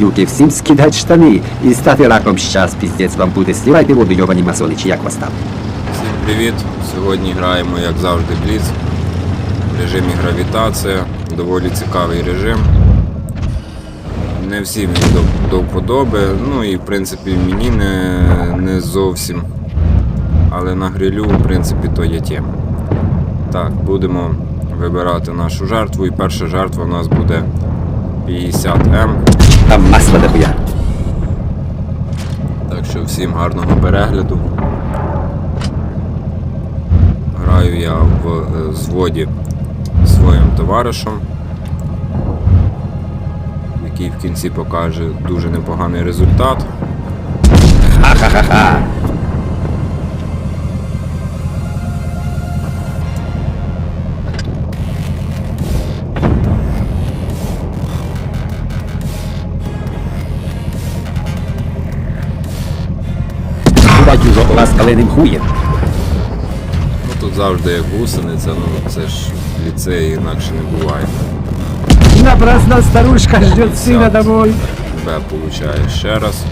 Юки, всім скидать штани і стати раком щас, піздець вам буде. Сливайте воду, йобані масони, як вас там? Всім привіт! Сьогодні граємо, як завжди, Бліц в режимі гравітація. Доволі цікавий режим. Не всім він до, до вподоби, ну і в принципі мені не, не зовсім. Але на грилю, в принципі, то є тема. Так, будемо вибирати нашу жертву. І перша жертва у нас буде 50М. Там масло дохуя. Так що всім гарного перегляду. Граю я в е, зводі своїм товаришем, який в кінці покаже дуже непоганий результат. Ха-ха-ха-ха. У вас хуєм. Ну тут завжди як гусениця, ну це ж в ліцеї інакше не буває. Напрасно старушка ждет сына домой. Б получає ще раз.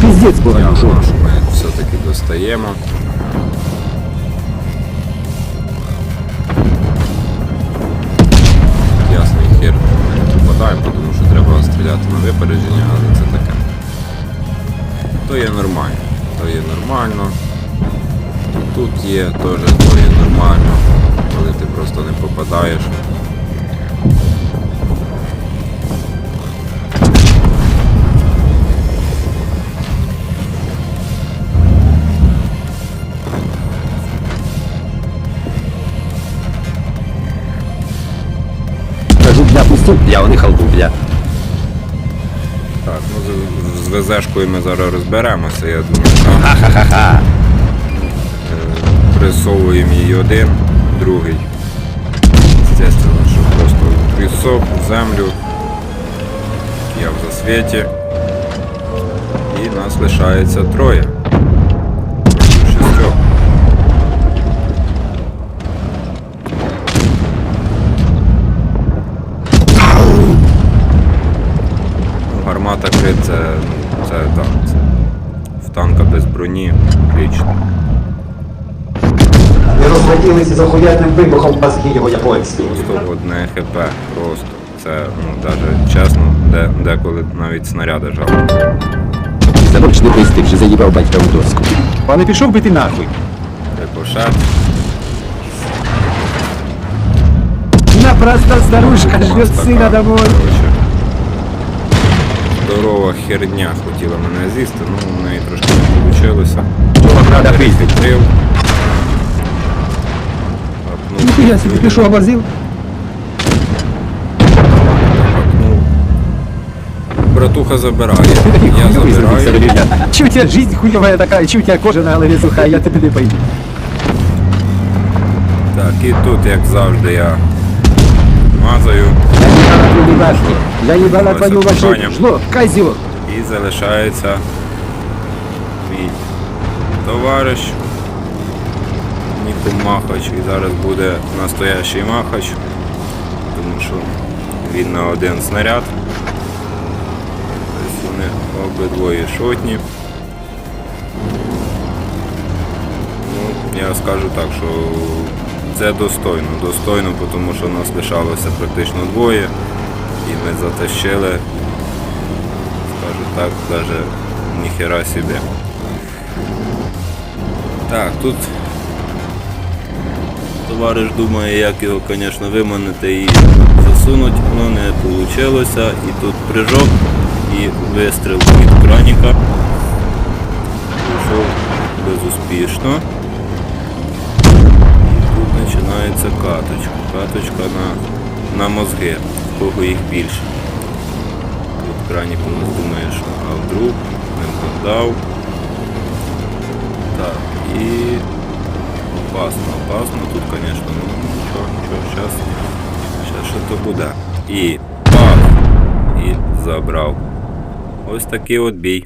Пиздец Я що ми все-таки достаємо. Ясний хер ми не попадаємо, тому що треба стріляти на випередження, але таке. То є нормально. То є нормально. Тут є теж то є нормально, коли ти просто не попадаєш. Кажу, бля, пусту, бля, вони халку, бля. Так, ну з, з ВЗшкою ми зараз розберемося, я думаю. так. Ха-ха-ха. Присовуємо її один, другий. Звісно, що просто в пісок, в землю. Я в засвіті. І нас лишається троє. Гармата крит це, це так, це в танка без броні, отлично. Не розлетілися з охуєнним вибухом мозги його японські. Просто одне ХП, просто. Це, ну, навіть чесно, де, деколи навіть снаряди жалко. Замовчний писти, вже заїбав батька у доску. Пане пішов би ти нахуй. Рикошет. Напрасно старушка ждет сына домой. коротше, Здорова херня хотіла мене з'їсти, ну в неї трошки не вийшло. Трив. Ніхуя собі, ти що? Ну, братуха забирає. Я забираю. Че у тебя жизнь хуевая такая, че у тебя кожа на голове сухая, я тебе не пойду. Так, і тут, як завжди, я мазаю Твою башню, я ебала Ось твою башню. Жло, козел. і залишається мій товариш Ніко Махач. І зараз буде настоящий Махач, тому що він на один снаряд. Тобто вони обидвоє шотні. Ну, я скажу так, що це достойно. Достойно, тому що нас лишалося практично двоє. І ми затащили скажу так, даже ніхера себе. Так, тут товариш думає, як його, звісно, виманити і засунуть, але не вийшло. І тут прыжок і вистріл від краніка. Пішов безуспішно. І тут починається каточка. Каточка на, на мозги, в кого їх більше. Тут крайник у нас думає, що а вдруг не подав. Так, і опасно, опасно. Тут, звісно, ну нічого, нічого, зараз, зараз що то буде. І пах! І забрав. Ось такий от бій.